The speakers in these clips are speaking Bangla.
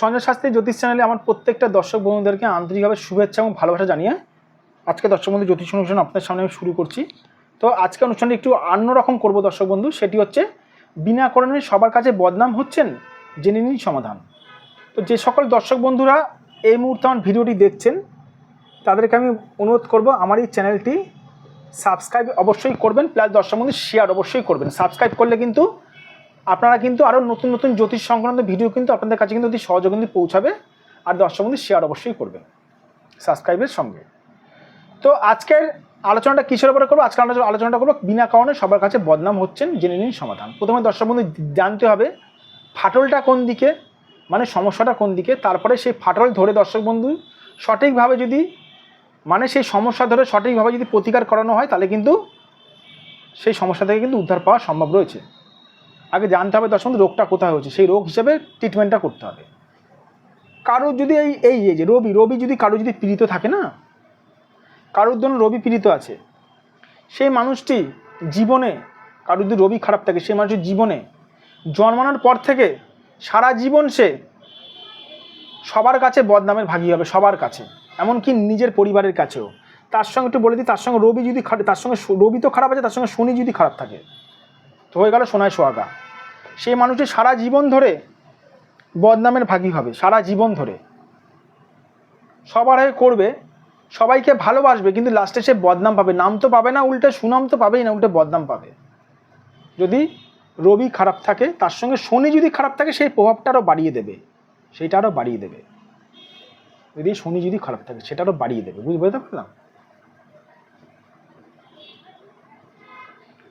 সঞ্জয় শাস্ত্রী জ্যোতিষ চ্যানেলে আমার প্রত্যেকটা দর্শক বন্ধুদেরকে আন্তরিকভাবে শুভেচ্ছা এবং ভালোবাসা জানিয়ে আজকে দর্শক বন্ধু জ্যোতিষ অনুষ্ঠান আপনার সামনে আমি শুরু করছি। তো আজকে অনুষ্ঠানটি একটু অন্যরকম করব দর্শক বন্ধু, সেটি হচ্ছে বিনা কারণে সবার কাছে বদনাম হচ্ছেন জেনে নিন সমাধান। তো যে সকল দর্শক বন্ধুরা এই মুহূর্তে আমার ভিডিওটি দেখছেন, তাদেরকে আমি অনুরোধ করব আমার এই চ্যানেলটি সাবস্ক্রাইব অবশ্যই করবেন, প্লাস দর্শক বন্ধু শেয়ার অবশ্যই করবেন। সাবস্ক্রাইব করলে কিন্তু আপনারা কিন্তু আরও নতুন নতুন জ্যোতিষ সংক্রান্ত ভিডিও কিন্তু আপনাদের কাছে কিন্তু অতি সহজে কিন্তু পৌঁছাবে। আর দর্শক বন্ধু শেয়ার অবশ্যই করবেন। সাবস্ক্রাইবের সঙ্গে। তো আজকের আলোচনাটা কিসের উপরে করব? আজকে আলোচনা আলোচনাটা করব বিনা কারণে সবার কাছে বদনাম হচ্ছেন জেনে নিন সমাধান। প্রথমে দর্শক বন্ধু, জানতে হবে ফাটলটা কোন দিকে মানে সমস্যাটা কোন দিকে, তারপরে সেই ফাটল ধরে দর্শক বন্ধু, সঠিকভাবে যদি মানে সেই সমস্যা ধরে সঠিকভাবে যদি প্রতিকার করানো হয়, তাহলে কিন্তু সেই সমস্যা থেকে কিন্তু উদ্ধার পাওয়া সম্ভব রয়েছে। আগে জানতে হবে তার সঙ্গে রোগটা কোথায় হচ্ছে, সেই রোগ হিসেবে ট্রিটমেন্টটা করতে হবে। কারোর যদি এই এই যে রবি রবি যদি কারও যদি পীড়িত থাকে না, কারোর জন্য রবি পীড়িত আছে, সেই মানুষটি জীবনে, কারোর যদি রবি খারাপ থাকে, সেই মানুষের জীবনে জন্মানোর পর থেকে সারা জীবন সে সবার কাছে বদনামের ভাগী হবে, সবার কাছে। এমনকি নিজের পরিবারের কাছেও। তার সঙ্গে একটু বলে দিই, তার সঙ্গে রবি যদি তার সঙ্গে রবি তো খারাপ আছে, তার সঙ্গে শনি যদি খারাপ থাকে হয়ে গেল সোনায় সোহাগা। সেই মানুষটি সারা জীবন ধরে বদনামের ভাগী হবে, সারা জীবন ধরে। সবার হয়ে করবে, সবাইকে ভালোবাসবে, কিন্তু লাস্টে সে বদনাম পাবে। নাম তো পাবে না, উল্টে সুনাম তো পাবেই না, উল্টে বদনাম পাবে। যদি রবি খারাপ থাকে, তার সঙ্গে শনি যদি খারাপ থাকে, সেই প্রভাবটা আরও বাড়িয়ে দেবে। সেইটা আরও বাড়িয়ে দেবে। যদি শনি যদি খারাপ থাকে, সেটা আরও বাড়িয়ে দেবে। বুঝতে পারলাম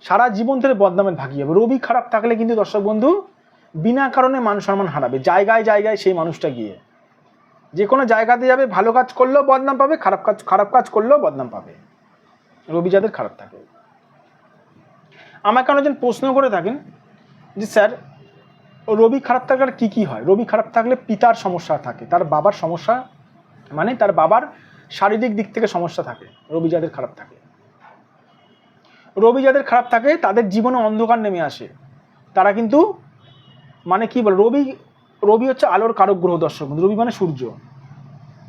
সারা জীবন ধরে বদনামের ভাগিয়ে যাবে রবি খারাপ থাকলে কিন্তু দর্শক বন্ধু বিনা কারণে মান সম্মান হারাবে। জায়গায় জায়গায় সেই মানুষটা গিয়ে। যে কোনো জায়গাতে যাবে, ভালো কাজ করলেও বদনাম পাবে, খারাপ কাজ খারাপ কাজ করলেও বদনাম পাবে। রবি যাদের খারাপ থাকে। আমাকে অনেকজন প্রশ্ন করে থাকেন যে, স্যার, রবি খারাপ থাকলে কী কী হয়? রবি খারাপ থাকলে পিতার সমস্যা থাকে, তার বাবার সমস্যা মানে তার বাবার শারীরিক দিক থেকে সমস্যা থাকে, রবি যাদের খারাপ থাকে। রবি যাদের খারাপ থাকে, তাদের জীবনে অন্ধকার নেমে আসে। তারা কিন্তু মানে কি বলে রবি রবি হচ্ছে আলোর কারক গ্রহ দর্শক। রবি মানে সূর্য।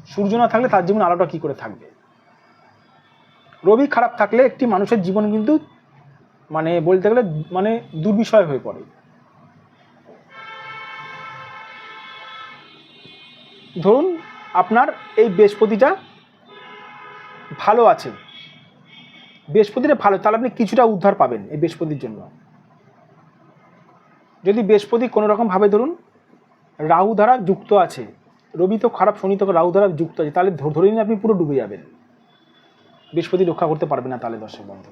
সূর্য না থাকলে তার জীবনে আলোটা কি করে থাকবে? রবি খারাপ থাকলে একটি মানুষের জীবন কিন্তু মানে বলতে গেলে মানে দুর্বিষয় হয়ে পড়ে। ধরুন, আপনার এই বৃহস্পতিটা ভালো আছে। বৃহস্পতিটা ভালো, তাহলে আপনি কিছুটা উদ্ধার পাবেন এই বৃহস্পতির জন্য। যদি বৃহস্পতি কোনো রকমভাবে ধরুন, রাহু দ্বারা যুক্ত আছে, রবি তো খারাপ, শনি তো রাহু দ্বারা যুক্ত আছে, তাহলে ধরে নিন আপনি পুরো ডুবে যাবেন। বৃহস্পতি রক্ষা করতে পারবে না তাহলে দর্শক বন্ধু।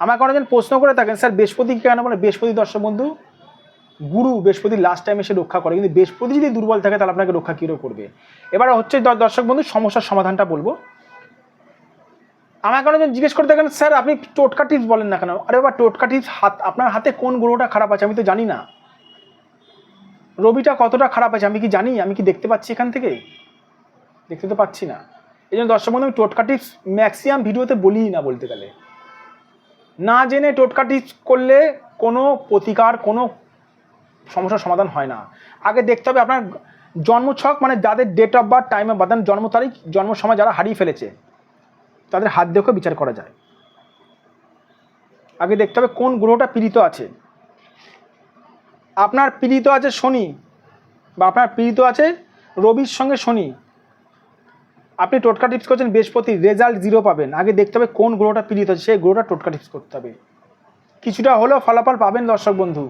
আমাকে অনেকজন প্রশ্ন করে থাকেন, স্যার, বৃহস্পতি কেন বলে? বৃহস্পতি দর্শক বন্ধু, গুরু বৃহস্পতি লাস্ট টাইম এসে রক্ষা করে, কিন্তু বৃহস্পতি যদি দুর্বল থাকে তাহলে আপনাকে রক্ষা কীভাবে করবে? এবার হচ্ছে দর্শক বন্ধু, সমস্যার সমাধানটা বলব। আমাকে অনেকজন জিজ্ঞেস করতে থাকেন স্যার, আপনি টোটকা টিপস বলেন না কেন? আরে বাবা, টোটকা টিপস হাত, আপনার হাতে কোন গ্রহটা খারাপ আছে আমি তো জানি না। রবিটা কতটা খারাপ আছে আমি কি জানি? আমি কি দেখতে পাচ্ছি এখান থেকে? দেখতে তো পাচ্ছি না। এই জন্য দর্শক বন্ধু, আমি টোটকা টিপস ম্যাক্সিমাম ভিডিওতে বলিই না বলতে গেলে। না জেনে টোটকা টিপস করলে কোনো প্রতিকার, কোনো সমস্যার সমাধান হয় না। আগে দেখতে হবে আপনার জন্মছক মানে যাদের date of birth time of birth জন্ম তারিখ জন্ম সময় যারা হারিয়ে ফেলেছে। তাদের হাত দেখেও বিচার করা যায়। আগে দেখতে হবে কোন গ্রহটা পীড়িত আছে। আপনার পীড়িত আছে শনি বা আপনার পীড়িত আছে রবির সঙ্গে শনি। আপনি টোটকা টিপস করছেন, বৃহস্পতি রেজাল্ট জিরো পাবেন। আগে দেখতে হবে কোন গ্রহটা পীড়িত আছে, সেই গ্রহটা টোটকা টিপস করতে হবে। কিছুটা হলেও ফলাফল পাবেন দর্শক বন্ধু।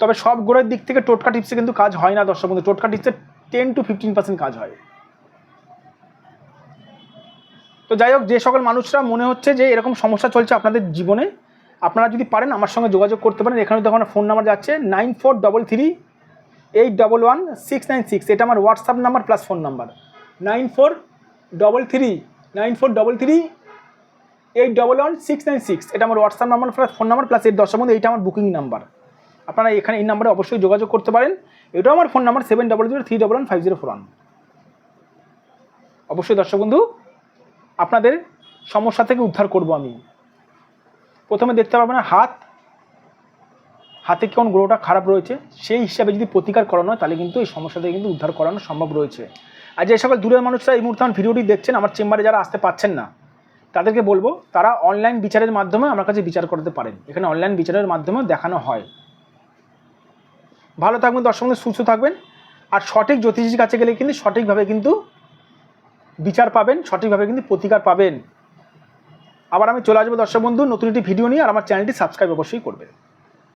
তবে সব গ্রহের দিক থেকে টোটকা টিপসে কিন্তু কাজ হয় না দর্শক বন্ধু। টোটকা টিপসে টেন টু ফিফটিন পার্সেন্ট কাজ হয়। তো যাই হোক, যে সকল মানুষরা মনে হচ্ছে যে এরকম সমস্যা চলছে আপনাদের জীবনে, আপনারা যদি পারেন আমার সঙ্গে যোগাযোগ করতে পারেন। এখানে দেখুন ফোন নাম্বার যাচ্ছে nine four double three eight double one six nine six. এটা আমার WhatsApp number plus phone number nine four double three nine four double three eight double one six nine six. এটা আমার WhatsApp number plus phone number plus এর দশের মধ্যে এইটা আমার বুকিং নাম্বার আপনারা এখানে এই নাম্বারে অবশ্যই যোগাযোগ করতে পারেন। এটাও আমার phone number seven double zero three double one five zero four one অবশ্যই দর্শক বন্ধু আপনাদের সমস্যা থেকে উদ্ধার করব আমি। প্রথমে দেখতে পাবেন হাত। হাতে কেমন গ্রহটা খারাপ রয়েছে, সেই হিসাবে যদি প্রতিকার করানো হয়, তাহলে কিন্তু এই সমস্যা থেকে কিন্তু উদ্ধার করানো সম্ভব রয়েছে। আর যে সকল দূরের মানুষরা এই মুহূর্তে আমার ভিডিওটি দেখছেন, আমার চেম্বারে যারা আসতে পারছেন না, তাদেরকে বলব, তারা অনলাইন বিচারের মাধ্যমে আমার কাছে বিচার করতে পারেন। এখানে অনলাইন বিচারের মাধ্যমে দেখানো হয়। ভালো থাকবেন, দর্শক সুস্থ থাকবেন। আর সঠিক জ্যোতিষীর কাছে গেলে কিন্তু সঠিকভাবে কিন্তু বিচার পাবেন, সঠিকভাবে কিন্তু প্রতিকার পাবেন। আবার আমি চলে আসব দর্শক বন্ধু, নতুন একটি ভিডিও নিয়ে, আর আমার চ্যানেলটি সাবস্ক্রাইব অবশ্যই করবেন।